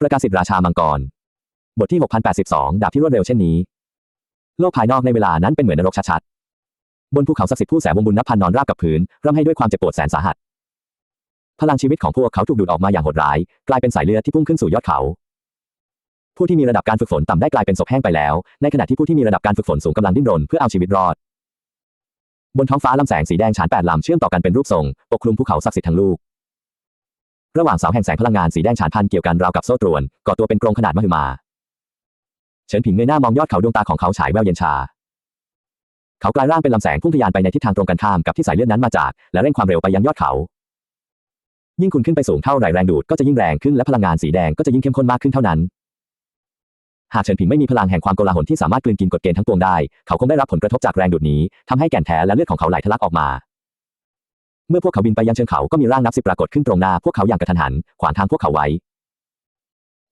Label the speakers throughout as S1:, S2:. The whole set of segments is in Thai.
S1: ประกาศสิทธิราชามังกร บทที่ 6082 ดาบที่รวดเร็วเช่นนี้ โลกภายนอกในเวลานั้นเป็นเหมือนนรกชัดๆ บนภูเขาศักดิ์สิทธิ์ผู้แสวงบุญนับพันนอนราบกับพื้นร่ำให้ด้วยความเจ็บปวดแสนสาหัส พลังชีวิตของพวกเขาถูกดูดออกมาอย่างโหดร้าย กลายเป็นสายเลือดที่พุ่งขึ้นสู่ยอดเขา ผู้ที่มีระดับการฝึกฝนต่ำได้กลายเป็นศพแห้งไปแล้ว ในขณะที่ผู้ที่มีระดับการฝึกฝนสูงกำลังดิ้นรนเพื่อเอาชีวิตรอด บนท้องฟ้าลำแสงสีแดงฉานแปดลำเชื่อมต่อกันเป็นรูปทรง ปกคลุมภูเขาศักดิ์สิทธิ์ทั้งลูก ระหว่างเสาแห่งแสงพลังงานสีแดงฉานพันเกี่ยวกันราวกับโซ่ตรวนก่อตัวเป็นกรงขนาดมหึมา เฉินผิงเงยหน้ามองยอดเขาดวงตาของเขาฉายแววเย็นชา เขากลายร่างเป็นลำแสงพุ่งทะยานไปในทิศทางตรงกันข้ามกับที่สายเลือดนั้นมาจาก และเร่งความเร็วไปยังยอดเขา ยิ่งคุณขึ้นไปสูงเท่าไหร่แรงดูดก็จะยิ่งแรงขึ้นและพลังงานสีแดงก็จะยิ่งเข้มข้นมากขึ้นเท่านั้นหากเฉินผิงไม่มีพลังแห่งความโกลาหลที่สามารถกลืนกินกฎเกณฑ์ทั้งปวงได้ เขาคงได้รับผลกระทบจากแรงดูดนี้ทำให้แก่นแท้และเลือดของเขาไหลทะลักออกมา เมื่อพวกเขาบินไปยังเชิงเขาก็มีร่างนับสิบปรากฏขึ้นตรงหน้าพวกเขาอย่างกระทันหัน ขวางทางพวกเขาไว้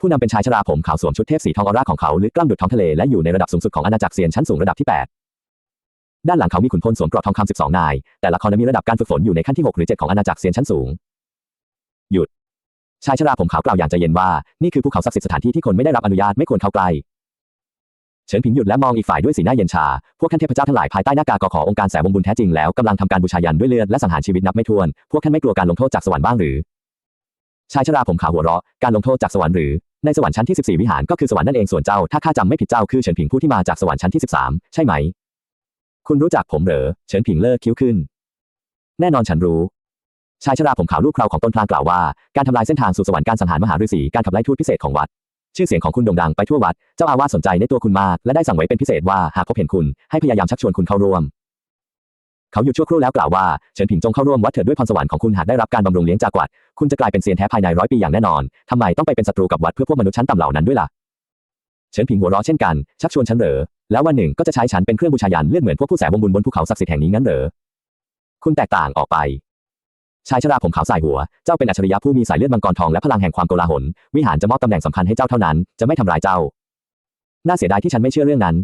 S1: ผู้นำเป็นชายชราผมขาวสวมชุดเทพสีทองออร่าของเขาลึกกล้ำดุดท้องทะเลและอยู่ในระดับสูงสุดของอาณาจักรเซียนชั้นสูงระดับที่ 8 ด้านหลังเขามีขุนพลสวมเกราะทองคำ12 นาย แต่ละคนนั้นมีระดับการฝึกฝนอยู่ในขั้นที่6หรือ7ของอาณาจักรเซียนชั้นสูง หยุด ชายชราผมขาวกล่าวอย่างใจเย็นว่า นี่คือภูเขาศักดิ์สิทธิ์สถานที่ที่คนไม่ได้รับอนุญาตไม่ควรเข้าใกล้ เฉินผิงหยุดและมองอีกฝ่ายด้วยสีหน้าเย็นชา พวกท่านเทพเจ้าทั้งหลายภายใต้หน้ากากขอองค์การแสวงบุญแท้จริงแล้วกำลังทำการบูชายันด้วยเลือดและสังหารชีวิตนับไม่ถ้วน พวกท่านไม่กลัวการลงโทษจากสวรรค์บ้างหรือ ชายชราผมขาวหัวเราะ การลงโทษจากสวรรค์หรือ ในสวรรค์ชั้นที่ 14 วิหารก็คือสวรรค์นั่นเองส่วนเจ้า ถ้าข้าจำไม่ผิดเจ้าคือเฉินผิงผู้ที่มาจากสวรรค์ชั้นที่ 13 ใช่ไหม คุณรู้จักผมเหรอ เฉินผิงเลิกคิ้วขึ้น แน่นอนฉันรู้ชายชราผมขาวลูกคราวของต้นพลางกล่าวว่า การทำลายเส้นทางสู่สวรรค์การสังหารมหาฤาษีการขับไล่ทูตพิเศษของวัด ชื่อเสียงของคุณโด่งดังไปทั่ววัด เจ้าอาวาสสนใจในตัวคุณมากและได้สั่งไว้เป็นพิเศษว่าหากพบเห็นคุณให้พยายามชักชวนคุณเข้าร่วม เขาหยุดชั่วครู่แล้วกล่าวว่าเฉินผิงจงเข้าร่วมวัดเถิดด้วยพรสวรรค์ของคุณหากได้รับการบำรุงเลี้ยงจากวัด คุณจะกลายเป็นเซียนแท้ภายในร้อยปีอย่างแน่นอนทำไมต้องไปเป็นศัตรูกับวัดเพื่อพวกมนุษย์ชั้นต่ำเหล่านั้นด้วยล่ะเฉินผิงหัวเราะเช่นกันชักชวนฉันเหรอแล้ววันหนึ่งก็จะใช้ฉันเป็นเครื่องบูชายันเลือดเหมือนพวกผู้แสวงบุญบนภูเขาศักดิ์สิทธิ์แห่งนี้งั้นเหรอคุณแตกต่างออกไป ชายชราผมขาวสายหัว เจ้าเป็นอัจฉริยะผู้มีสายเลือดมังกรทองและพลังแห่งความโกลาหล วิหารจะมอบตำแหน่งสำคัญให้เจ้าเท่านั้น จะไม่ทำร้ายเจ้า น่าเสียดายที่ฉันไม่เชื่อเรื่องนั้น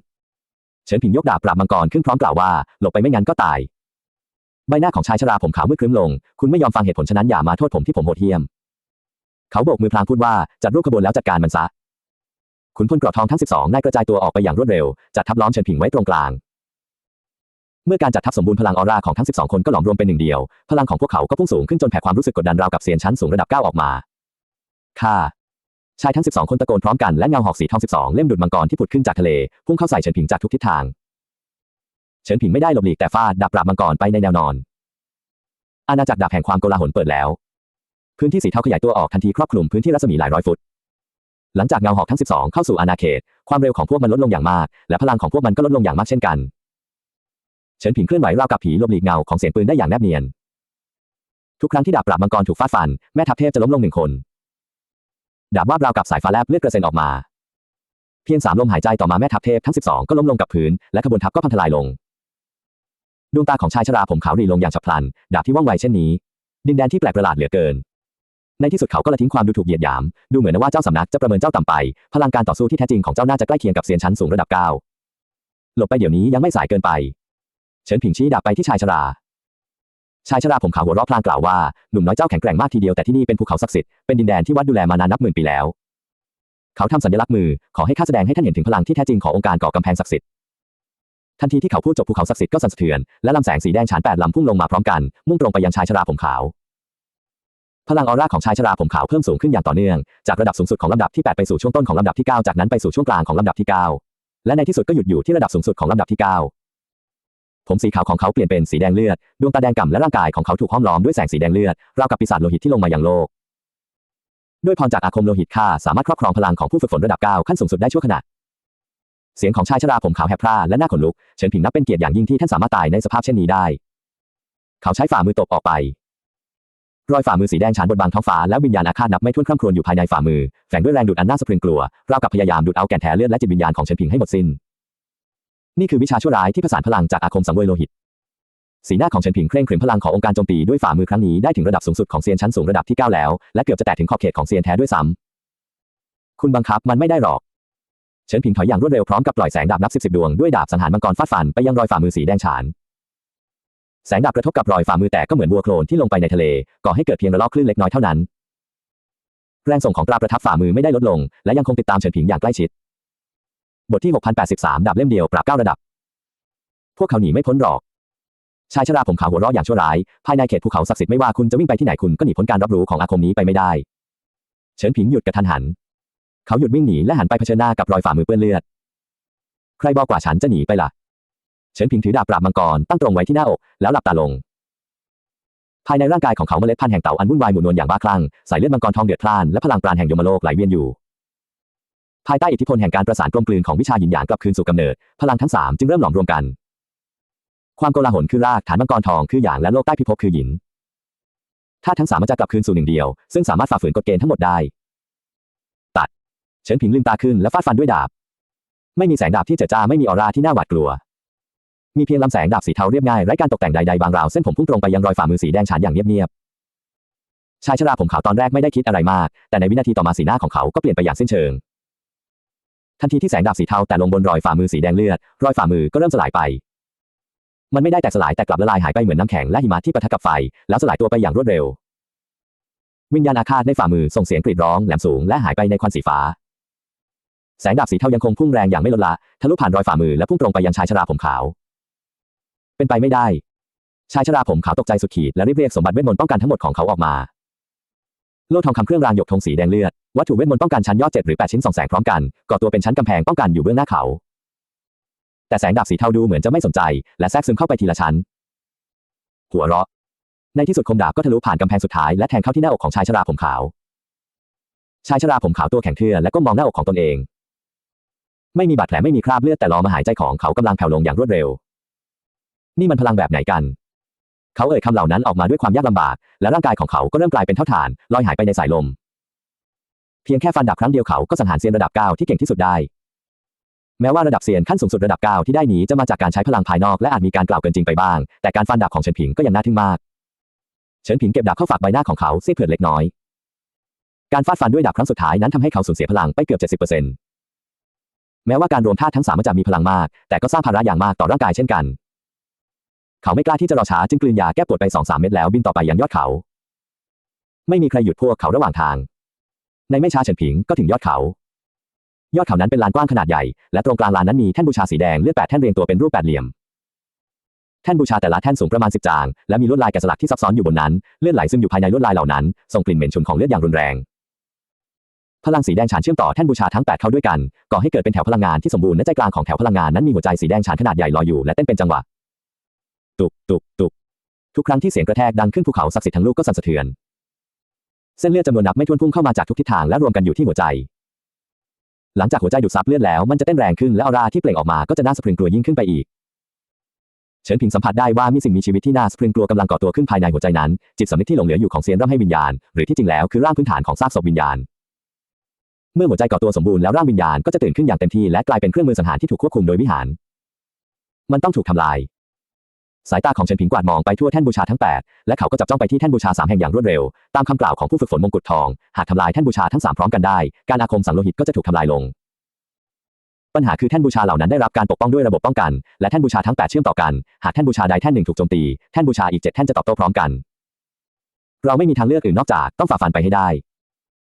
S1: เฉินผิงยกดาบปราบมังกรขึ้นพร้อมกล่าวว่า หลบไปไม่งั้นก็ตาย ใบหน้าของชายชราผมขาวมืดครึ้มลง คุณไม่ยอมฟังเหตุผลฉะนั้นอย่ามาโทษผมที่ผมโหดเหี้ยม เขาโบกมือพลางพูดว่า จัดรูปขบวนแล้วจัดการมันซะ ขุนพลเกราะทองทั้ง 12นายกระจายตัวออกไปอย่างรวดเร็ว จัดทัพล้อมเฉินผิงไว้ตรงกลาง เมื่อการจัดทัพสมบูรณ์พลังออร่าของทั้ง 12 คนก็หลอมรวมเป็นหนึ่งเดียว พลังของพวกเขาก็พุ่งสูงขึ้นจนแผ่ความรู้สึกกดดันราวกับเซียนชั้นสูงระดับ 9 ออกมาข้าชายทั้ง 12 คนตะโกนพร้อมกันและเงาหอกสีทอง 12 เล่มดุดมังกรที่ผุดขึ้นจากทะเล พุ่งเข้าใส่เฉินผิงจากทุกทิศทาง เฉินผิงไม่ได้หลบหลีกแต่ฟาดดาบปราบมังกรไปในแนวนอน อาณาจักรดาบแห่งความโกลาหลเปิดแล้ว พื้นที่สีเทาขยายตัวออกทันทีครอบคลุมพื้นที่รัศมีหลายร้อยฟุต หลังจากเงาหอกทั้ง 12 เข้าสู่อาณาเขต ความเร็วของพวกมันลดลงอย่างมาก และพลังของพวกมันก็ลดลงอย่างมากเช่นกัน เฉินผิงเคลื่อนไหวราวกับผีลบหลีกเงาของเสียงปืนได้อย่างแนบเนียน ทุกครั้งที่ดาบปราบมังกรถูกฟาดฟัน แม่ทัพเทพจะล้มลงหนึ่งคน ดาบวาบราวกับสายฟ้าแลบเลือดกระเซ็นออกมา เพียงสามลมหายใจต่อมาแม่ทัพเทพทั้ง 12 ก็ล้มลงกับพื้น และขบวนทัพก็พังทลายลง ดวงตาของชายชราผมขาวรีลงอย่างฉับพลัน ดาบที่ว่องไวเช่นนี้ ดินแดนที่แปลกประหลาดเหลือเกิน ในที่สุดเขาก็ละทิ้งความดูถูกเหยียดหยาม ดูเหมือนว่าเจ้าสำนักจะประเมินเจ้าต่ำไป พลังการต่อสู้ที่แท้จริงของเจ้าน่าจะใกล้เคียงกับเซียนชั้นสูงระดับ9หลบไปเดี๋ยวนี้ยังไม่สายเกินไป เฉินผิงชี้ดาบไปที่ชายชรา ชายชราผมขาวหัวเราะพลางกล่าวว่า หนุ่มน้อยเจ้าแข็งแกร่งมากทีเดียวแต่ที่นี่เป็นภูเขาศักดิ์สิทธิ์ เป็นดินแดนที่วัดดูแลมานานนับหมื่นปีแล้ว เขาทำสัญลักษณ์มือ ขอให้ข้าแสดงให้ท่านเห็นถึงพลังที่แท้จริงขององค์การก่อกำแพงศักดิ์สิทธิ์ ทันทีที่เขาพูดจบภูเขาศักดิ์สิทธิ์ก็สั่นสะเทือน และลำแสงสีแดงฉานแปดลำพุ่งลงมาพร้อมกัน มุ่งตรงไปยังชายชราผมขาว พลังออร่าของชายชราผมขาวเพิ่มสูงขึ้นอย่างต่อเนื่อง จากระดับสูงสุดของลำดับที่8ไปสู่ช่วงต้นของลำดับที่9จากนั้นไปสู่ช่วงกลางของลำดับที่9และในที่สุดก็หยุดอยู่ที่ระดับสูงสุดของลำดับที่9 ผมสีขาวของเขาเปลี่ยนเป็นสีแดงเลือด ดวงตาแดงก่ำและร่างกายของเขาถูกห้อมล้อมด้วยแสงสีแดงเลือด ราวกับปีศาจโลหิตที่ลงมาอยังโลก ด้วยพรจากอาคมโลหิตข้าสามารถครอบครองพลังของผู้ฝึกฝนระดับ 9 ขั้นสูงสุดได้ชั่วขณะ เสียงของชายชราผมขาวแหบพร่าและหน้าขนลุก เฉินผิงนับเป็นเกียรติอย่างยิ่งที่ท่านสามารถตายในสภาพเช่นนี้ได้ เขาใช้ฝ่ามือตบออกไป รอยฝ่ามือสีแดงฉานบนบางท้องฟ้าและวิญญาณอาฆาตนับไม่ถ้วนคร่ำครวญอยู่ภายในฝ่ามือ แฝงด้วยแรงดูดอันน่าสะพรึงกลัว ราวกับพยายามดูดเอาแก่นแท้เลือดและจิตวิญญาณของเฉินผิงให้หมดสิ้น นี่คือวิชาชั่วร้ายที่ผสานพลังจากอาคมสังเวยโลหิต สีหน้าของเฉินผิงเคร่งขรึมพลังขององค์การโจมตีด้วยฝ่ามือครั้งนี้ได้ถึงระดับสูงสุดของเซียนชั้นสูงระดับที่9แล้ว และเกือบจะแตะถึงขอบเขตของเซียนแท้ด้วยซ้ำคุณบังคับมันไม่ได้หรอกเฉินผิงถอยอย่างรวดเร็วพร้อมกับปล่อยแสงดาบนับสิบสิบดวงด้วยดาบสังหารมังกรฟาดฟันไปยังรอยฝ่ามือสีแดงฉานแสงดาบกระทบกับรอยฝ่ามือแตกก็เหมือนวัวโคลนที่ลงไปในทะเลก่อให้เกิดเพียงระลอกคลื่นเล็กน้อยเท่านั้น แรงส่งของตราประทับฝ่ามือไม่ได้ลดลง และยังคงติดตามเฉินผิงอย่างใกล้ชิด บทที่ 6083 ดาบเล่มเดียวปราบเก้าระดับ พวกเขาหนีไม่พ้นหรอก ชายชราผมขาวหัวเราะอย่างชั่วร้าย ภายในเขตภูเขาศักดิ์สิทธิ์ไม่ว่าคุณจะวิ่งไปที่ไหนคุณก็หนีพ้นการรับรู้ของอาคมนี้ไปไม่ได้ เฉินผิงหยุดกระทันหัน เขาหยุดวิ่งหนีและหันไปเผชิญหน้ากับรอยฝ่ามือเปื้อนเลือด ใครบอกกว่าฉันจะหนีไปล่ะ เฉินผิงถือดาบปราบมังกรตั้งตรงไว้ที่หน้าอกแล้วหลับตาลง ภายในร่างกายของเขาเมล็ดพันธุ์แห่งเต่าอันวุ่นวายหมุนวนอย่างบ้าคลั่งสายเลือดมังกรทองเดือดพล่านและพลังปราณแห่งยมโลกไหลเวียนอยู่ ภายใต้อิทธิพลแห่งการประสานกลมกลืนของวิชาหยินหยางกลับคืนสู่กำเนิด พลังทั้งสามจึงเริ่มหลอมรวมกัน ความโกลาหลคือรากฐานมังกรทองคือหยางและโลกใต้พิภพคือหยินถ้าทั้งสามมันจะกลับคืนสู่หนึ่งเดียว ซึ่งสามารถฝ่าฝืนกฎเกณฑ์ทั้งหมดได้ ตัด เฉินผิงลืมตาขึ้นและฟาดฟันด้วยดาบ ไม่มีแสงดาบที่เจิดจ้าไม่มีออร่าที่น่าหวาดกลัว มีเพียงลำแสงดาบสีเทาเรียบง่ายไร้การตกแต่งใดๆบางราวเส้นผมพุ่งตรงไปยังรอยฝ่ามือสีแดงฉานอย่างเงียบๆชายชราผมขาวตอนแรกไม่ได้คิดอะไรมาก แต่ในวินาทีต่อมาสีหน้าของเขาก็เปลี่ยนไปอย่างสิ้นเชิง ทันทีที่แสงดาบสีเทาแต่ลงบนรอยฝ่ามือสีแดงเลือด รอยฝ่ามือก็เริ่มสลายไป มันไม่ได้แตกสลายแต่กลับละลายหายไปเหมือนน้ำแข็งและหิมะที่ปะทะกับไฟ แล้วสลายตัวไปอย่างรวดเร็ว วิญญาณอาฆาตในฝ่ามือส่งเสียงกรีดร้องแหลมสูงและหายไปในควันสีฟ้า แสงดาบสีเทายังคงพุ่งแรงอย่างไม่ลดละทะลุผ่านรอยฝ่ามือและพุ่งตรงไปยังชายชราผมขาว เป็นไปไม่ได้ ชายชราผมขาวตกใจสุดขีดและรีบเรียกสมบัติเวทมนต์ป้องกันทั้งหมดของเขาออกมา โล่ทองคำเครื่องรางหยกธงสีแดงเลือด วัตถุเวทมนต์ป้องกันชั้นยอดเจ็ดหรือแปดชิ้นสองแสงพร้อมกัน ก่อตัวเป็นชั้นกำแพงป้องกันอยู่เบื้องหน้าเขา แต่แสงดาบสีเทาดูเหมือนจะไม่สนใจ และแทรกซึมเข้าไปทีละชั้น หัวเราะ ในที่สุดคมดาบก็ทะลุผ่านกำแพงสุดท้ายและแทงเข้าที่หน้าอกของชายชราผมขาว ชายชราผมขาวตัวแข็งเทื่อและก้มมองหน้าอกของตนเอง ไม่มีบาดแผลไม่มีคราบเลือดแต่รอมาหายใจของเขากำลังแผ่วลงอย่างรวดเร็ว นี่มันพลังแบบไหนกัน เขาเอ่ยคำเหล่านั้นออกมาด้วยความยากลำบาก และร่างกายของเขาก็เริ่มกลายเป็นเท่าฐานลอยหายไปในสายลม เพียงแค่ฟันดาบครั้งเดียวเขาก็สังหารเซียนระดับ9ที่เก่งที่สุดได้ แม้ว่าระดับเซียนขั้นสูงสุดระดับ9ที่ได้นี้จะมาจากการใช้พลังภายนอกและอาจมีการกล่าวเกินจริงไปบ้าง แต่การฟันดาบของเฉินผิงก็ยังน่าทึ่งมากเฉินผิงเก็บดาบเข้าฝากใบหน้าของเขาเสี้ยเผือดเล็กน้อย การฟาดฟันด้วยดาบครั้งสุดท้ายนั้นทำให้เขาสูญเสียพลังไปเกือบ 70%แม้ว่าการรวมธาตุทั้งสามจะมีพลังมาก แต่ก็สร้างภาระอย่างมากต่อร่างกายเช่นกัน เขาไม่กล้าที่จะรอช้าจึงกลืนยาแก้ปวดไปสองสามเม็ดแล้วบินต่อไปยังยอดเขา ไม่มีใครหยุดพวกเขาระหว่างทาง ในไม่ช้าเฉินผิงก็ถึงยอดเขา ยอดเขานั้นเป็นลานกว้างขนาดใหญ่ และตรงกลางลานนั้นมีแท่นบูชาสีแดงเลือดแปดแท่นเรียงตัวเป็นรูปแปดเหลี่ยมแท่นบูชาแต่ละแท่นสูงประมาณสิบจาง และมีลวดลายแกะสลักที่ซับซ้อนอยู่บนนั้น เลือดไหลซึมอยู่ภายในลวดลายเหล่านั้น ส่งกลิ่นเหม็นฉุนของเลือดอย่างรุนแรง พลังสีแดงฉานเชื่อมต่อแท่นบูชาทั้งแปดเข้าด้วยกัน ก่อให้เกิดเป็นแถวพลังงานที่สมบูรณ์และใจกลางของแถวพลังงานนั้นมีหัวใจสีแดงฉานขนาดใหญ่ลอยอยู่และเต้นเป็นจังหวะ ตุกตุกตุกทุกครั้งที่เสียงกระแทกดังขึ้นภูเขาศักดิ์สิทธิ์ทั้งลูกก็สั่นสะเทือน เส้นเลือดจำนวนนับไม่ถ้วนพุ่งเข้ามาจากทุกทิศทางและรวมกันอยู่ที่หัวใจ หลังจากหัวใจดูดซับเลือดแล้วมันจะเต้นแรงขึ้นและออราที่เปล่งออกมาก็จะน่าสะพรึงกลัวยิ่งขึ้นไปอีก เฉินผิงสัมผัสได้ว่ามีสิ่งมีชีวิตที่น่าสะพรึงกลัวกำลังก่อตัวขึ้นภายในหัวใจนั้น จิตสำนึกที่หลงเหลืออยู่ของเซียนร่ำให้วิญญาณ หรือที่จริงแล้วคือร่างพื้นฐานของซากศพวิญญาณเมื่อหัวใจก่อตัวสมบูรณ์แล้วร่างวิญญาณก็จะตื่นขึ้นอย่างเต็มที่และกลายเป็นเครื่องมือสังหารที่ถูกควบคุมโดยวิหาร มันต้องถูกทำลาย สายตาของเฉินผิงกวาดมองไปทั่วแท่นบูชาทั้ง 8 และเขาก็จับจ้องไปที่แท่นบูชาสามแห่งอย่างรวดเร็ว ตามคำกล่าวของผู้ฝึกฝนมงกุฎทอง หากทำลายแท่นบูชาทั้งสามพร้อมกันได้ การอาคมสังโลหิตก็จะถูกทำลายลง ปัญหาคือแท่นบูชาเหล่านั้นได้รับการปกป้องด้วยระบบป้องกัน และแท่นบูชาทั้ง 8 เชื่อมต่อกัน หากแท่นบูชาใดแท่นหนึ่งถูกโจมตี แท่นบูชาอีก 7 แท่นจะตอบโต้พร้อมกัน เราไม่มีทางเลือกอื่นนอกจากต้องฝ่าฟันไปให้ได้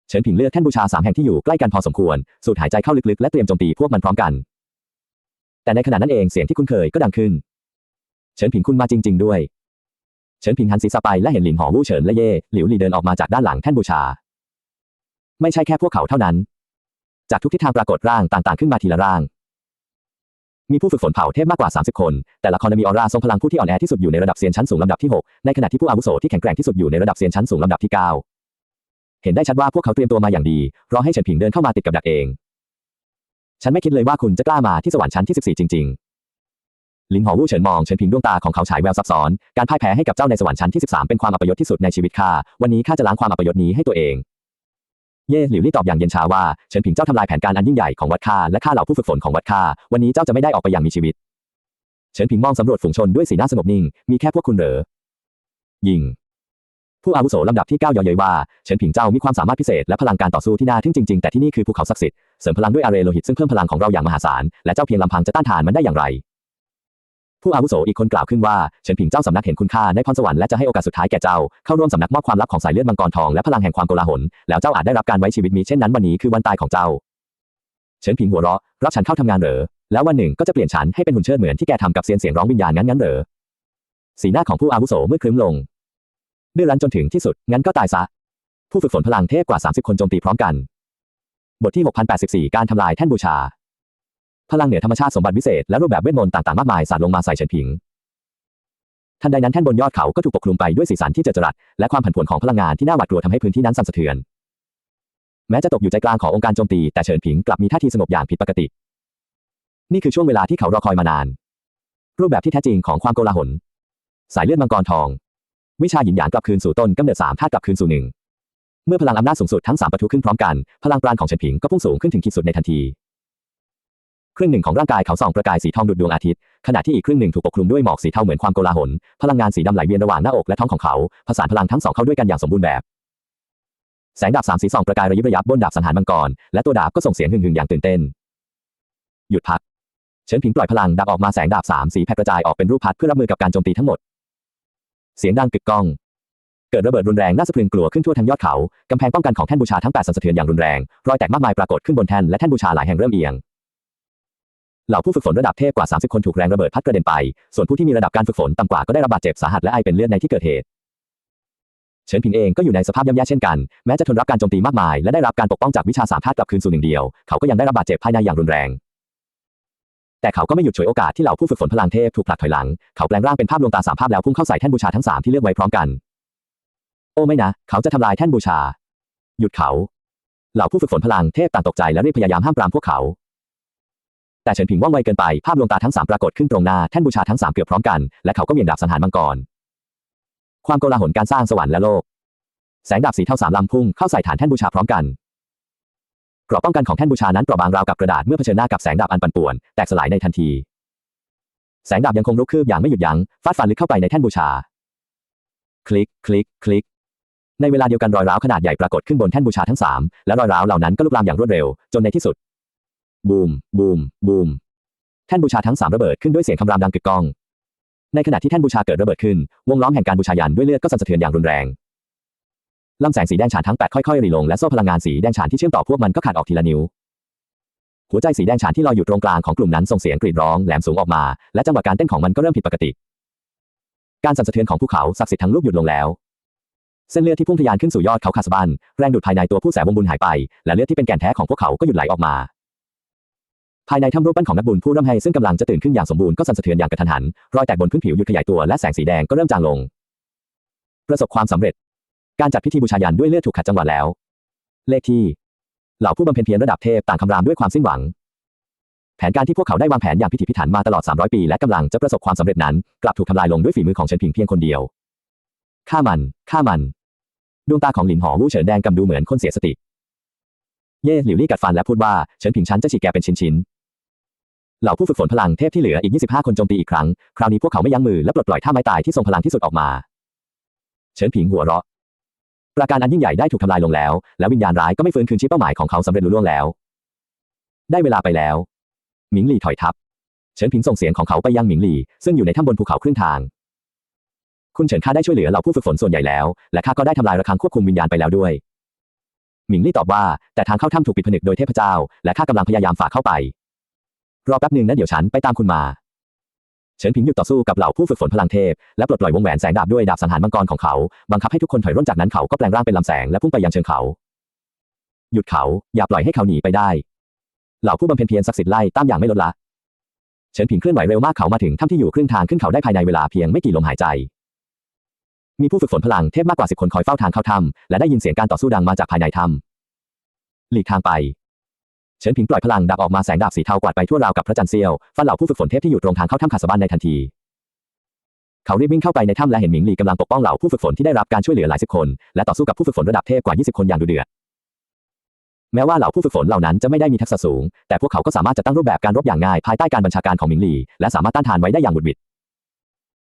S1: เฉินผิงเลือกแท่นบูชาสามแห่งที่อยู่ใกล้กันพอสมควร สูดหายใจเข้าลึกๆ และเตรียมโจมตีพวกมันพร้อมกัน แต่ในขณะนั้นเองเสียงที่คุ้นเคยก็ดังขึ้น เฉินผิงคุณมาจริง ๆ ด้วย เฉินผิงหันศีรษะไปและเห็นหลินหอวู่เฉินและเย่หลิวหลีเดินออกมาจากด้านหลังแท่นบูชา ไม่ใช่แค่พวกเขาเท่านั้น จากทุกทิศทางปรากฏร่างต่างๆขึ้นมาทีละร่าง มีผู้ฝึกฝนเผ่าเทพมากกว่า 30 คน แต่ละคนมีออร่าทรงพลังผู้ที่อ่อนแอที่สุดอยู่ในระดับเซียนชั้นสูงลำดับที่ 6 ในขณะที่ผู้อาวุโสที่แข็งแกร่งที่สุดอยู่ในระดับเซียนชั้นสูงลำดับที่ 9 เห็นได้ชัดว่าพวกเขาเตรียมตัวมาอย่างดีรอให้เฉินผิงเดินเข้ามาติดกับดักเองฉันไม่คิดเลยว่าคุณจะกล้ามาที่สวรรค์ชั้นที่ 14 จริง ๆ ลินหอวู่เฉินมองเฉินผิงดวงตาของเขาฉายแววซับซ้อนการพ่ายแพ้ให้กับเจ้าในสวรรค์ชั้นที่ 13 เป็นความอัปยศที่สุดในชีวิตข้าวันนี้ข้าจะล้างความอัปยศนี้ให้ตัวเอง เย่หลิวลี่ตอบอย่างเย็นชาว่าเฉินผิงเจ้าทำลายแผนการอันยิ่งใหญ่ของวัดข้าและข้าเหล่าผู้ฝึกฝนของวัดข้าวันนี้เจ้าจะไม่ได้ออกไปอย่างมีชีวิตเฉินผิงมองสำรวจฝูงชนด้วยสีหน้าสงบนิ่งมีแค่พวกคุณเหรอยิงผู้อาวุโสลำดับที่9ย่อเย้ยว่าเฉินผิงเจ้ามีความสามารถพิเศษและพลังการต่อสู้ที่น่าทึ่งจริงๆแต่ที่นี่คือภูเขาศักดิ์สิทธิ์เสริมพลังด้วยอาเรโลหิตซึ่งเพิ่มพลังของเราอย่างมหาศาลและเจ้าเพียงลำพังจะต้านทานมันได้อย่างไร ผู้อาวุโสอีกคนกล่าวขึ้นว่าเฉินผิงเจ้าสำนักเห็นคุณค่าในพรสวรรค์และจะให้โอกาสสุดท้ายแก่เจ้า เข้าร่วมสำนักมอบความลับของสายเลือดมังกรทองและพลังแห่งความโกลาหล แล้วเจ้าอาจได้รับการไว้ชีวิตมีเช่นนั้นวันนี้คือวันตายของเจ้า เฉินผิงหัวเราะ รับฉันเข้าทำงานเหรอ แล้ววันหนึ่งก็จะเปลี่ยนฉันให้เป็นหุ่นเชิดเหมือนที่แกทำกับเซียนเสียงร้องวิญญาณงั้นงั้นเหรอ สีหน้าของผู้อาวุโสเมืดครึ้มลงดื้อรั้นจนถึงที่สุด งั้นก็ตายซะ ผู้ฝึกฝนพลังเทพกว่า 30 คนโจมตีพร้อมกัน บทที่ 6084 การทำลายแท่นบูชา พลังเหนือธรรมชาติสมบัติวิเศษและรูปแบบเวทมนต์ต่างๆมากมายสาดลงมาใส่เฉินผิงทันใดนั้นแท่นบนยอดเขาก็ถูกปกคลุมไปด้วยสีสันที่เจิดจรัสและความผันผวนของพลังงานที่น่าหวาดกลัวทำให้พื้นที่นั้นสั่นสะเทือน แม้จะตกอยู่ใจกลางขององค์การโจมตีแต่เฉินผิงกลับมีท่าทีสงบอย่างผิดปกติ นี่คือช่วงเวลาที่เขารอคอยมานาน รูปแบบที่แท้จริงของความโกลาหล สายเลือดมังกรทอง วิชาหยินหยางกลับคืนสู่ต้นกำเนิดสามธาตุกลับคืนสู่หนึ่งเมื่อพลังอำนาจสูงสุดทั้งสามปะทุขึ้นพร้อมกัน พลังปราณของเฉินผิงก็พุ่งสูงขึ้นถึงขีดสุดในทันที ครึ่งหนึ่งของร่างกายเขาส่องประกายสีทองดุจดวงอาทิตย์ ขณะที่อีกครึ่งหนึ่งถูกปกคลุมด้วยหมอกสีเทาเหมือนความโกลาหล พลังงานสีดำไหลเวียนระหว่างหน้าอกและท้องของเขาผสานพลังทั้งสองเข้าด้วยกันอย่างสมบูรณ์แบบ แสงดาบสามสีส่องประกายระยิบระยับบนดาบสังหารมังกร และตัวดาบก็ส่งเสียงหึ่งๆอย่างตื่นเต้น หยุดพัก เฉินผิงปล่อยพลังดาบออกมาแสงดาบสามสีแผ่กระจายออกเป็นรูปพัดเพื่อรับมือกับการโจมตีทั้งหมด เสียงดังกึกก้องเกิดระเบิดรุนแรงน่าสะพรึงกลัวขึ้นทั่วทั้งยอดเขา กำแพงป้องกันของแท่นบูชาทั้งแปดสั่นสะเทือนอย่างรุนแรง รอยแตกมากมายปรากฏขึ้นบนแท่นและแท่นบูชาหลายแห่งเริ่มเอียง เหล่าผู้ฝึกฝนระดับเทพกว่า 30 คนถูกแรงระเบิดพัดกระเด็นไป ส่วนผู้ที่มีระดับการฝึกฝนต่ำกว่าก็ได้รับบาดเจ็บสาหัสและไอเป็นเลือดในที่เกิดเหตุเฉินผิงเองก็อยู่ในสภาพย่ำแย่เช่นกัน แม้จะทนรับการโจมตีมากมาย และได้รับการปกป้องจากวิชาสามธาตุกลับคืนสู่หนึ่งเดียว เขาก็ยังได้รับบาดเจ็บภายในอย่างรุนแรง แต่เขาก็ไม่หยุดฉวยโอกาสที่เหล่าผู้ฝึกฝนพลังเทพถูกผลักถอยหลัง เขาแปลงร่างเป็นภาพลวงตาสามภาพแล้วพุ่งเข้าใส่แท่นบูชาทั้งสามที่เลือกไว้พร้อมกัน โอ้ไม่นะ เขาจะทำลายแท่นบูชา หยุดเขา เหล่าผู้ฝึกฝนพลังเทพต่างตกใจและรีบพยายามห้ามปรามพวกเขา แต่เฉินผิงว่องไวเกินไป ภาพลวงตาทั้งสามปรากฏขึ้นตรงหน้าแท่นบูชาทั้งสามเกือบพร้อมกัน และเขาก็เหวี่ยงดาบสังหารมังกร ความโกลาหลการสร้างสวรรค์และโลก แสงดาบสีเทาสามลำพุ่งเข้าใส่ฐานแท่นบูชาพร้อมกันกราะป้องกันของแท่นบูชานั้นเปราะบางราวกับกระดาษเมื่อเผชิญหน้ากับแสงดาบอันปั่นป่วน แตกสลายในทันที แสงดาบยังคงลุกคืบอย่างไม่หยุดยัง้งฟาดฟันลึกเข้าไปในแท่นบูชา คลิก คลิก คลิก ในเวลาเดียวกันรอยร้าวขนาดใหญ่ปรากฏขึ้นบนแท่นบูชาทั้งสามและรอยร้าวเหล่านั้นก็ลุกลามอย่างรวดเร็ว จนในที่สุด บูม บูม บูม แท่นบูชาทั้งสามระเบิดขึ้นด้วยเสียงคำรามดังกึกก้อง ในขณะที่แท่นบูชาเกิดระเบิดขึ้น วงล้อมแห่งการบูชายันด้วยเลือดก็สั่นสะเทือนอย่างรุนแรงลำแสงสีแดงฉานทั้งแปดค่อยๆรีลงและโซ่พลังงานสีแดงฉานที่เชื่อมต่อพวกมันก็ขาดออกทีละนิ้ว หัวใจสีแดงฉานที่ลอยอยู่ตรงกลางของกลุ่มนั้นส่งเสียงกรีดร้องแหลมสูงออกมา และจังหวะการเต้นของมันก็เริ่มผิดปกติ การสั่นสะเทือนของภูเขาศักดิ์สิทธิ์ทั้งลูกหยุดลงแล้ว เส้นเลือดที่พุ่งทะยานขึ้นสู่ยอดเขาคาสบันแรงดูดภายในตัวผู้แสวงบุญหายไป และเลือดที่เป็นแก่นแท้ของพวกเขาก็หยุดไหลออกมา ภายในถ้ำรูปปั้นของนักบุญผู้ร่ำไห้ซึ่งกำลังจะตื่นขึ้นอย่างสมบูรณ์ก็สั่นสะเทือนอย่างกระทันหัน รอยแตกบนพื้นผิวหยุดขยายตัวและแสงสีแดงก็เริ่มจางลง ประสบความสำเร็จ การจัดพิธีบูชายันด้วยเลือดถูกขัดจังหวะแล้ว เลขที่ เหล่าผู้บำเพ็ญเพียรระดับเทพต่างคำรามด้วยความสิ้นหวัง แผนการที่พวกเขาได้วางแผนอย่างพิถีพิถันมาตลอด 300 ปี และกำลังจะประสบความสำเร็จนั้น กลับถูกทำลายลงด้วยฝีมือของเฉินผิงเพียงคนเดียวฆ่ามันฆ่ามัน ดวงตาของหลินหอวู่เฉินแดงกำดูเหมือนคนเสียสติ เย่หลิวลี่กัดฟันและพูดว่าเฉินผิงฉันจะฉีกแกเป็นชิ้นๆ เหล่าผู้ฝึกฝนพลังเทพที่เหลืออีก 25 คนโจมตีอีกครั้ง คราวนี้พวกเขาไม่ยั้งมือและปลดปล่อยท่าไม้ตายที่ทรงพลังที่สุดออกมา เฉินผิงหัวเราะ ประการอันยิ่งใหญ่ได้ถูกทำลายลงแล้ว และวิญญาณร้ายก็ไม่ฟื้นคืนชีพเป้าหมายของเขาสำเร็จลุล่วงแล้ว ได้เวลาไปแล้ว หมิงหลี่ถอยทัพเฉินผิงส่งเสียงของเขาไปยังหมิงหลี่ ซึ่งอยู่ในถ้ำบนภูเขาครึ่งทาง คุณเฉินข้าได้ช่วยเหลือเหล่าผู้ฝึกฝนส่วนใหญ่แล้ว และข้าก็ได้ทำลายระฆังควบคุมวิญญาณไปแล้วด้วย หมิงลี่ตอบว่า แต่ทางเข้าถ้ำถูกปิดผนึกโดยเทพเจ้า และข้ากำลังพยายามฝ่าเข้าไป รอแป๊บหนึ่งนะเดี๋ยวฉันไปตามคุณมา เฉินผิงหยุดต่อสู้กับเหล่าผู้ฝึกฝนพลังเทพ และปลดปล่อยวงแหวนแสงดาบด้วยดาบสังหารมังกรของเขา บังคับให้ทุกคนถอยร่นจากนั้นเขาก็แปลงร่างเป็นลำแสงและพุ่งไปยังเชิงเขา หยุดเขาอย่าปล่อยให้เขาหนีไปได้ เหล่าผู้บำเพ็ญเพียรศักดิ์สิทธิ์ไล่ตามอย่างไม่ลดละ เฉินผิงเคลื่อนไหวเร็วมากเขามาถึงถ้ำที่อยู่ครึ่งทางขึ้นเขาได้ภายในเวลาเพียงไม่กี่ลมหายใจมีผู้ฝึกฝนพลังเทพมากกว่าสิบคนคอยเฝ้าทางเข้าถ้ำและได้ยินเสียงการต่อสู้ดังมาจากภายในถ้ำหลีกทางไป เฉินผิงปล่อยพลังดาบออกมาแสงดาบสีเทากวาดไปทั่วราวกับพระจันทร์เสี้ยวฟันเหล่าผู้ฝึกฝนเทพที่อยู่ตรงทางเข้าถ้ำคาสบันในทันที เขารีบวิ่งเข้าไปในถ้ำและเห็นหมิงหลีกำลังปกป้องเหล่าผู้ฝึกฝนที่ได้รับการช่วยเหลือหลายสิบคน และต่อสู้กับผู้ฝึกฝนระดับเทพกว่า 20 คนอย่างดุเดือดแม้ว่าเหล่าผู้ฝึกฝนเหล่านั้นจะไม่ได้มีทักษะสูง แต่พวกเขาก็สามารถจะตั้งรูปแบบการรบอย่างง่ายภายใต้การบัญชาการของหมิงหลีและสามารถต้านทานไว้ได้อย่างบุดบิด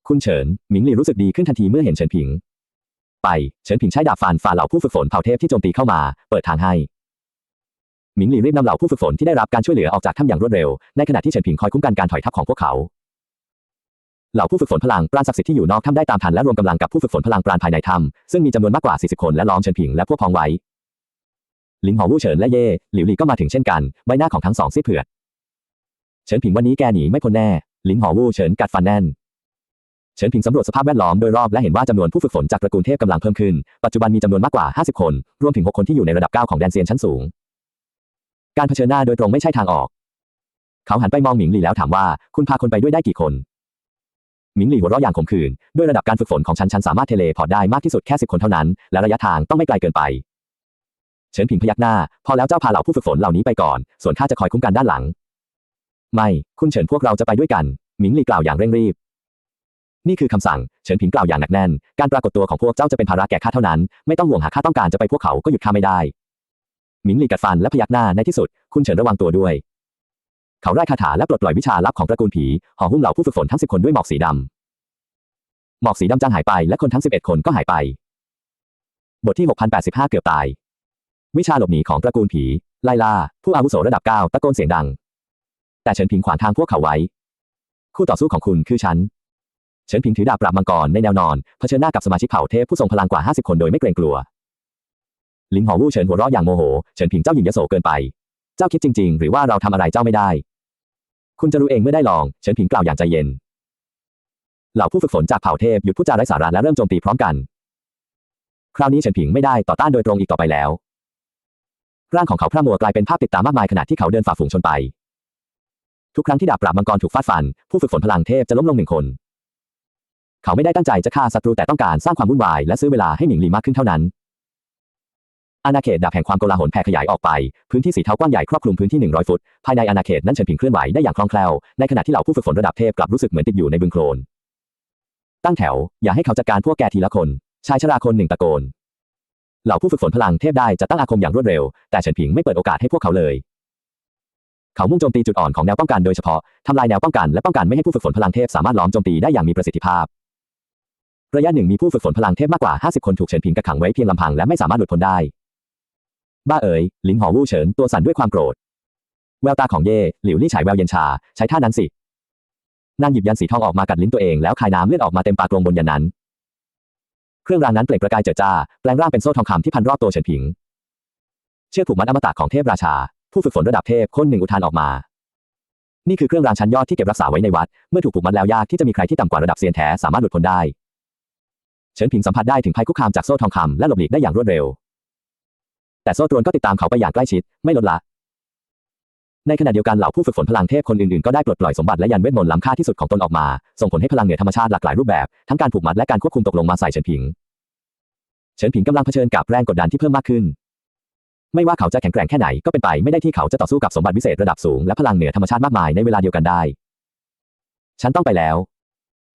S1: คุณเฉินหมิงหลีรู้สึกดีขึ้นทันทีเมื่อเห็นเฉินผิง ไปเฉินผิงใช้ดาบฟันฝ่าเหล่าผู้ฝึกฝนเผ่าเทพที่โจมตีเข้ามา เปิดทางให้ หมิงหลีรีบนำเหล่าผู้ฝึกฝนที่ได้รับการช่วยเหลือออกจากถ้ำอย่างรวดเร็ว ในขณะที่เฉินผิงคอยคุ้มกันการถอยทัพของพวกเขา เหล่าผู้ฝึกฝนพลังปราณศักดิ์สิทธิ์ที่อยู่นอกถ้ำได้ตามทันและรวมกำลังกับผู้ฝึกฝนพลังปราณภายในถ้ำซึ่งมีจำนวนมากกว่า 40 คนและล้อมเฉินผิงและพวกพ้องไว้ลิงหอวู่เฉินและเย่หลิวหลีก็มาถึงเช่นกันใบหน้าของทั้งสองซีเผือดเฉินผิงวันนี้แกหนีไม่พ้นแน่ลิงหอวู่เฉินกัดฟันแน่นเฉินผิงสำรวจสภาพแวดล้อมโดยรอบและเห็นว่าจำนวนผู้ฝึกฝนจากตระกูลเทพกำลังเพิ่มขึ้น ปัจจุบันมีจำนวนมากกว่า 50 คน รวมถึง 6 คนที่อยู่ในระดับ 9 ของแดนเซียนชั้นสูง การเผชิญหน้าโดยตรงไม่ใช่ทางออก เขาหันไปมองหมิงหลี่แล้วถามว่า คุณพาคนไปด้วยได้กี่คน หมิงหลี่หัวเราะอย่างขมขื่นด้วยระดับการฝึกฝนของฉันฉันสามารถเทเลพอร์ตได้มากที่สุดแค่สิบคนเท่านั้น และระยะทางต้องไม่ไกลเกินไป เฉินผิงพยักหน้า พอแล้วเจ้าพาเหล่าผู้ฝึกฝนเหล่านี้ไปก่อน ส่วนข้าจะคอยคุ้มกันด้านหลัง ไม่ คุณเฉินพวกเราจะไปด้วยกัน หมิงหลี่กล่าวอย่างเร่งรีบนี่คือคำสั่ง เฉินผิงกล่าวอย่างหนักแน่น การปรากฏตัวของพวกเจ้าจะเป็นภาระแก่ข้าเท่านั้น ไม่ต้องห่วงหากข้าต้องการจะไปพวกเขาก็หยุดข้าไม่ได้ หมิงหลี่กัดฟันและพยักหน้าในที่สุด คุณเฉินระวังตัวด้วย เขาไร้คาถาและปลดปล่อยวิชาลับของตระกูลผีห่อหุ้มเหล่าผู้ฝึกฝนทั้งสิบคนด้วยหมอกสีดำหมอกสีดำจางหายไปและคนทั้ง11คนก็หายไป บทที่6085เกือบตาย วิชาหลบหนีของตระกูลผี ไลลาผู้อาวุโสระดับ9ตะโกนเสียงดัง แต่เฉินผิงขวางทางพวกเขาไว้ คู่ต่อสู้ของคุณคือฉันเฉินผิงถือดาบปราบมังกรในแนวนอนเผชิญหน้ากับสมาชิกเผ่าเทพผู้ทรงพลังกว่า 50 คนโดยไม่เกรงกลัว ลิงหอวู่เฉินหัวเราะอย่างโมโห เฉินผิงเจ้าหญิงยโสเกินไป เจ้าคิดจริง ๆ หรือว่าเราทำอะไรเจ้าไม่ได้ คุณจะรู้เองเมื่อได้ลอง เฉินผิงกล่าวอย่างใจเย็น เหล่าผู้ฝึกฝนจากเผ่าเทพหยุดพูดจาไร้สาระและเริ่มโจมตีพร้อมกัน คราวนี้เฉินผิงไม่ได้ต่อต้านโดยตรงอีกต่อไปแล้ว ร่างของเขาพร่ามัวกลายเป็นภาพติดตามมากมายขณะที่เขาเดินฝ่าฝูงชนไป ทุกครั้งที่ดาบปราบมังกรถูกฟาดฟัน ผู้ฝึกฝนพลังเทพจะล้มลงหนึ่งคน เขาไม่ได้ตั้งใจจะฆ่าศัตรูแต่ต้องการสร้างความวุ่นวายและซื้อเวลาให้หมิงหลีมากขึ้นเท่านั้น อาณาเขตดาบแห่งความโกลาหลแผ่ขยายออกไป พื้นที่สีเทากว้างใหญ่ครอบคลุมพื้นที่ 100 ฟุต ภายในอาณาเขตนั้นเฉินผิงเคลื่อนไหวได้อย่างคล่องแคล่ว ในขณะที่เหล่าผู้ฝึกฝนระดับเทพกลับรู้สึกเหมือนติดอยู่ในบึงโคลน ตั้งแถว อย่าให้เขาจัดการพวกแกทีละคน ชายชราคนหนึ่งตะโกน เหล่าผู้ฝึกฝนพลังเทพได้จะตั้งอาคมอย่างรวดเร็ว แต่เฉินผิงไม่เปิดโอกาสให้พวกเขาเลย เขามุ่งโจมตีจุดอ่อนของแนวป้องกันโดยเฉพาะ ทำลายแนวป้องกันและป้องกันไม่ให้ผู้ฝึกฝนพลังเทพสามารถล้อมโจมตีได้อย่างมีประสิทธิภาพระยะหนึ่งมีผู้ฝึกฝนพลังเทพมากกว่า 50 คนถูกเฉินผิงกักขังไว้เพียงลำพังและไม่สามารถหลุดพ้นได้ บ้าเอ๋ยหลิงหอวู่เฉินตัวสั่นด้วยความโกรธ แววตาของเย่หลิวลี่ฉายแววเย็นชา ใช้ท่านั้นสิ นางหยิบยันสีทองออกมากัดลิ้นตัวเองแล้วคายน้ำเลือดออกมาเต็มปากลงบนยันนั้น เครื่องรางนั้นเปล่งประกายเจิดจ้า แปลงร่างเป็นโซ่ทองคำที่พันรอบตัวเฉินผิง เชือกผูกมัดอมตะของเทพราชา ผู้ฝึกฝนระดับเทพคนหนึ่งอุทานออกมา นี่คือเครื่องรางชั้นยอดที่เก็บรักษาไว้ในวัด เมื่อถูกผูกมัดแล้วยากที่จะมีใครที่ต่ำกว่าระดับเซียนแท้สามารถหลุดพ้นได้ เฉินผิงสัมผัสได้ถึงภัยคุกคามจากโซ่ทองคำและหลบหลีกได้อย่างรวดเร็ว แต่โซ่ตรวนก็ติดตามเขาไปอย่างใกล้ชิด ไม่ลดละในขณะเดียวกันเหล่าผู้ฝึกฝนพลังเทพคนอื่นๆ ก็ได้ปลดปล่อยสมบัติและยันเวทมนต์ล้ำค่าที่สุดของตนออกมา ส่งผลให้พลังเหนือธรรมชาติหลากหลายรูปแบบ ทั้งการผูกมัดและการควบคุมตกลงมาใส่เฉินผิง เฉินผิงกำลังเผชิญกับแรงกดดันที่เพิ่มมากขึ้น ไม่ว่าเขาจะแข็งแกร่งแค่ไหนก็เป็นไปไม่ได้ที่เขาจะต่อสู้กับสมบัติวิเศษระดับสูงและพลังเหนือธรรมชาติมากมายในเวลาเดียวกันได้ ฉันต้องไปแล้ว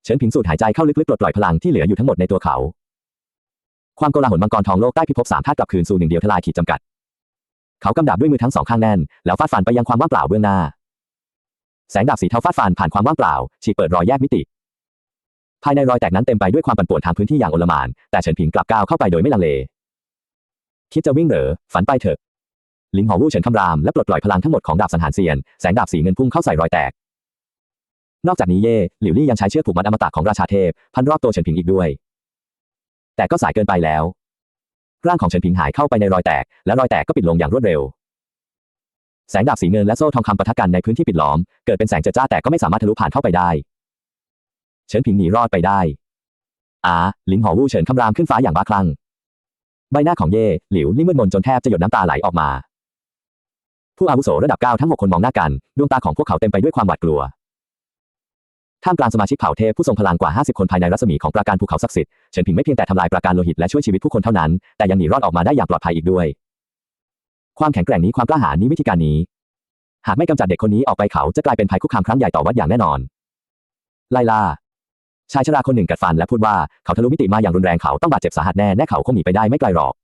S1: เฉินผิงสูดหายใจเข้าลึกๆปลดปล่อยพลังที่เหลืออยู่ทั้งหมดในตัวเขา ความโกลาหลมังกรทองโลกใต้พิภพสามธาตุกลับคืนสู่หนึ่งเดียวทลายขีดจำกัด เขากำดาบด้วยมือทั้งสองข้างแน่น แล้วฟาดฟันไปยังความว่างเปล่าเบื้องหน้า แสงดาบสีเทาฟาดฟันผ่านความว่างเปล่าฉีกเปิดรอยแยกมิติ ภายในรอยแตกนั้นเต็มไปด้วยความปั่นป่วนทางพื้นที่อย่างโอลหม่านแต่เฉินผิงกลับก้าวเข้าไปโดยไม่ลังเล คิดจะวิ่งเหรอฝันไปเถอะลิงหอวู่เฉินคำรามและปลดปล่อยพลังทั้งหมดของดาบสังหารเซียนแสงดาบสีเงินพุ่งเข้าใส่รอยแตก นอกจากนี้เย่หลิวลี่ยังใช้เชือกผูกมัดอมตะของราชาเทพพันรอบตัวเฉินผิงอีกด้วย แต่ก็สายเกินไปแล้ว ร่างของเฉินผิงหายเข้าไปในรอยแตก และรอยแตกก็ปิดลงอย่างรวดเร็ว แสงดาบสีเงินและโซ่ทองคำปะทะกันในพื้นที่ปิดล้อม เกิดเป็นแสงเจิดจ้าแต่ก็ไม่สามารถทะลุผ่านเข้าไปได้ เฉินผิงหนีรอดไปได้อาลินหอวู่เฉินคำรามขึ้นฟ้าอย่างบ้าคลั่ง ใบหน้าของเย่หลิวลี่มืดมนจนแทบจะหยดน้ำตาไหลออกมา ผู้อาวุโสระดับเก้าทั้งหกคนมองหน้ากัน ดวงตาของพวกเขาเต็มไปด้วยความหวาดกลัว ท่ามกลางสมาชิกเผ่าเทพผู้ทรงพลังกว่า 50 คนภายในรัศมีของปราการภูเขาศักดิ์สิทธิ์เฉินผิงไม่เพียงแต่ทำลายปราการโลหิตและช่วยชีวิตผู้คนเท่านั้น แต่ยังหนีรอดออกมาได้อย่างปลอดภัยอีกด้วย ความแข็งแกร่งนี้ความกล้าหาญนี้วิธีการนี้ หากไม่กำจัดเด็กคนนี้ออกไปเขาจะกลายเป็นภัยคุกคามครั้งใหญ่ต่อวัดอย่างแน่นอน ไลลา ชายชราคนหนึ่งกัดฟันและพูดว่าเขาทะลุมิติมาอย่างรุนแรงเขาต้องบาดเจ็บสาหัสแน่แน่เขาคงหนีไปได้ไม่ไกลหรอก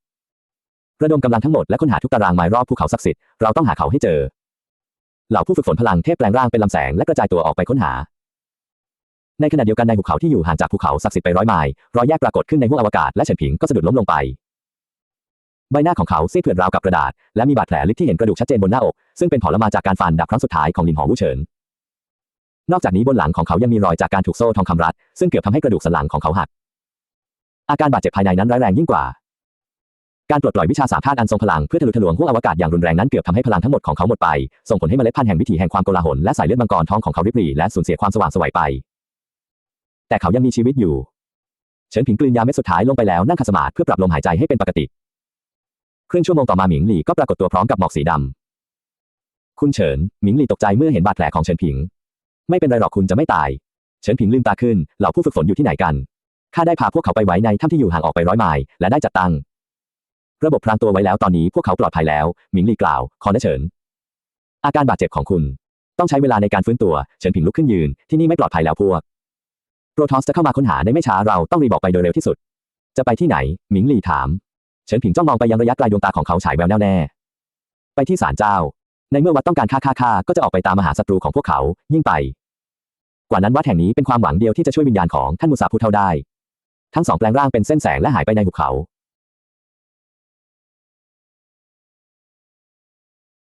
S1: ระดมกำลังทั้งหมดและค้นหาทุกตารางไม้รอบภูเขาศักดิ์สิทธิ์เราต้องหาเขาให้เจอ เหล่าผู้ฝึกฝนพลังเทพแปลงร่างเป็นลำแสงและกระจายตัวออกไปค้นหา ในขณะเดียวกันในภูเขาที่อยู่ห่างจากภูเขาศักดิ์สิทธิ์ไปร้อยไมล์รอยแยกปรากฏขึ้นในห้วงอวกาศและเฉินผิงก็สะดุดล้มลงไป ใบหน้าของเขาซีดเผือดราวกับกระดาษ และมีบาดแผลลึกที่เห็นกระดูกชัดเจนบนหน้าอก ซึ่งเป็นผลมาจากการฟันดาบครั้งสุดท้ายของลินหอวู่เฉินนอกจากนี้บนหลังของเขายังมีรอยจากการถูกโซ่ทองคำรัด ซึ่งเกือบทำให้กระดูกสันหลังของเขาหัก อาการบาดเจ็บภายในนั้นร้ายแรงยิ่งกว่า การปลดปล่อยวิชาสามธาตุอันทรงพลังเพื่อทะลุทะลวงห้วงอวกาศอย่างรุนแรงนั้นเกือบทำให้พลังทั้งหมดของเขาหมดไป ส่งผลให้เมล็ดพันธุ์แห่งวิถีแห่งความโกลาหลและสายเลือดมังกรท้องของเขาริบหรี่และสูญเสียความสว่างสวัยไป แต่เขายังมีชีวิตอยู่ เฉินผิงกลืนยาเม็ดสุดท้ายลงไปแล้วนั่งขัดสมาธิเพื่อปรับลมหายใจให้เป็นปกติ ครึ่งชั่วโมงต่อมาหมิงหลี่ก็ปรากฏตัวพร้อมกับหมอกสีดำคุณเฉินหมิงหลี่ตกใจเมื่อเห็นบาดแผลของเฉินผิง ไม่เป็นไรหรอกคุณจะไม่ตาย เฉินผิงลืมตาขึ้นเหล่าผู้ฝึกฝนอยู่ที่ไหนกันข้าได้พาพวกเขาไปไว้ในถ้ำที่อยู่ห่างออกไปร้อยไมล์และได้จัดตั้ง ระบบพรางตัวไว้แล้วตอนนี้พวกเขาปลอดภัยแล้วหมิงหลี่กล่าวขอนเฉินอาการบาดเจ็บของคุณ ต้องใช้เวลาในการฟื้นตัว เฉินผิงลุกขึ้นยืน ที่นี่ไม่ปลอดภัยแล้วพวก โปรทอสจะเข้ามาค้นหาในไม่ช้าเราต้องรีบออกไปโดยเร็วที่สุด จะไปที่ไหน หมิงหลี่ถาม เฉินผิงจ้องมองไปยังระยะไกลดวงตาของเขาฉายแววแน่วแน่ ไปที่ศาลเจ้า ในเมื่อวัดต้องการฆ่าฆ่าฆ่าก็จะออกไปตามมหาศัตรูของพวกเขายิ่งไป กว่านั้นวัดแห่งนี้เป็นความหวังเดียวที่จะช่วยวิญญาณของท่านมุสาพุเท่าได้ ทั้งสองแปลงร่างเป็นเส้นแสงและหายไปในหุบเขา